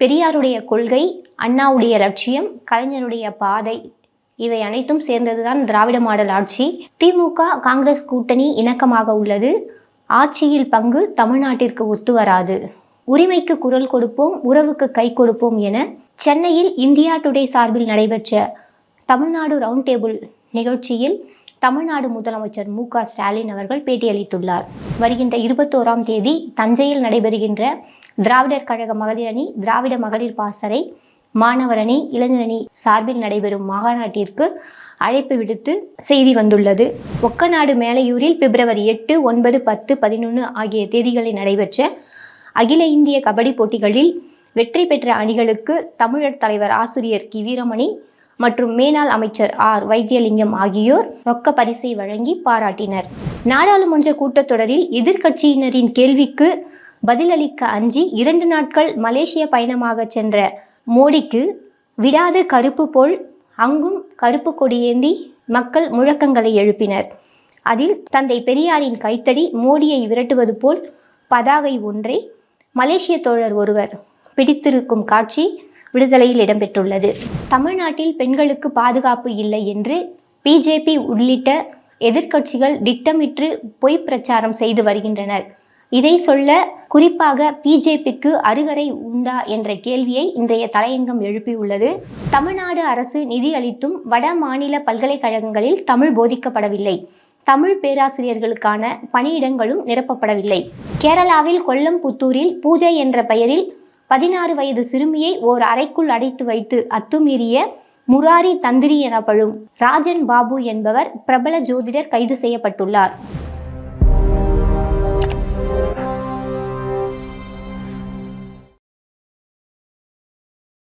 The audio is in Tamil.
பெரியாருடைய கொள்கை அண்ணாவுடைய லட்சியம் கலைஞருடைய பாதை இவை அனைத்தும் சேர்ந்ததுதான் திராவிட மாடல் ஆட்சி. திமுக காங்கிரஸ் கூட்டணி இணக்கமாக உள்ளது. ஆட்சியில் பங்கு தமிழ்நாட்டிற்கு ஒத்து வராது. உரிமைக்கு குரல் கொடுப்போம் உறவுக்கு கை கொடுப்போம் என சென்னையில் இந்தியா டுடே சார்பில் நடைபெற்ற தமிழ்நாடு ரவுண்ட் டேபிள் நிகழ்ச்சியில் தமிழ்நாடு முதலமைச்சர் மு க ஸ்டாலின் அவர்கள் பேட்டியளித்துள்ளார். வருகின்ற இருபத்தோராம் தேதி தஞ்சையில் நடைபெறுகின்ற திராவிடர் கழக மகளிர் அணி திராவிட மகளிர் பாசறை மாணவர் அணி இளைஞரணி சார்பில் நடைபெறும் மாகாநாட்டிற்கு அழைப்பு விடுத்து செய்தி வந்துள்ளது. ஒக்கநாடு மேலையூரில் பிப்ரவரி எட்டு ஒன்பது பத்து பதினொன்று ஆகிய தேதிகளில் நடைபெற்ற அகில இந்திய கபடி போட்டிகளில் வெற்றி பெற்ற அணிகளுக்கு தமிழர் தலைவர் ஆசிரியர் கி. வீரமணி மற்றும் மேனாள் அமைச்சர் ஆர். வைத்தியலிங்கம் ஆகியோர் ரொக்க பரிசை வழங்கி பாராட்டினர். நாடாளுமன்ற கூட்டத்தொடரில் எதிர்க்கட்சியினரின் கேள்விக்கு பதிலளிக்க அஞ்சி இரண்டு நாட்கள் மலேசிய பயணமாக சென்ற மோடிக்கு விடாது கருப்பு போல் அங்கும் கருப்பு கொடியேந்தி மக்கள் முழக்கங்களை எழுப்பினர். அதில் தந்தை பெரியாரின் கைத்தடி மோடியை விரட்டுவது போல் பதாகை ஒன்றை மலேசிய தோழர் ஒருவர் பிடித்திருக்கும் காட்சி விடுதலையில் இடம்பெற்றுள்ளது. தமிழ்நாட்டில் பெண்களுக்கு பாதுகாப்பு இல்லை என்று பிஜேபி உள்ளிட்ட எதிர்க்கட்சிகள் திட்டமிட்டு பொய் பிரச்சாரம் செய்து வருகின்றனர். இதை சொல்ல குறிப்பாக பிஜேபிக்கு அருகரை உண்டா என்ற கேள்வியை இன்றைய தலையங்கம் எழுப்பியுள்ளது. தமிழ்நாடு அரசு நிதி அளித்தும் வட மாநில பல்கலைக்கழகங்களில் தமிழ் போதிக்கப்படவில்லை. தமிழ் பேராசிரியர்களுக்கான பணியிடங்களும் நிரப்பப்படவில்லை. கேரளாவில் கொல்லம் புத்தூரில் பூஜை என்ற பெயரில் பதினாறு வயது சிறுமியை ஓர் அறைக்குள் அடைத்து வைத்து அத்துமீறிய முராரி தந்திரி எனப்படும் ராஜன் பாபு என்பவர் பிரபல ஜோதிடர் கைது செய்யப்பட்டுள்ளார்.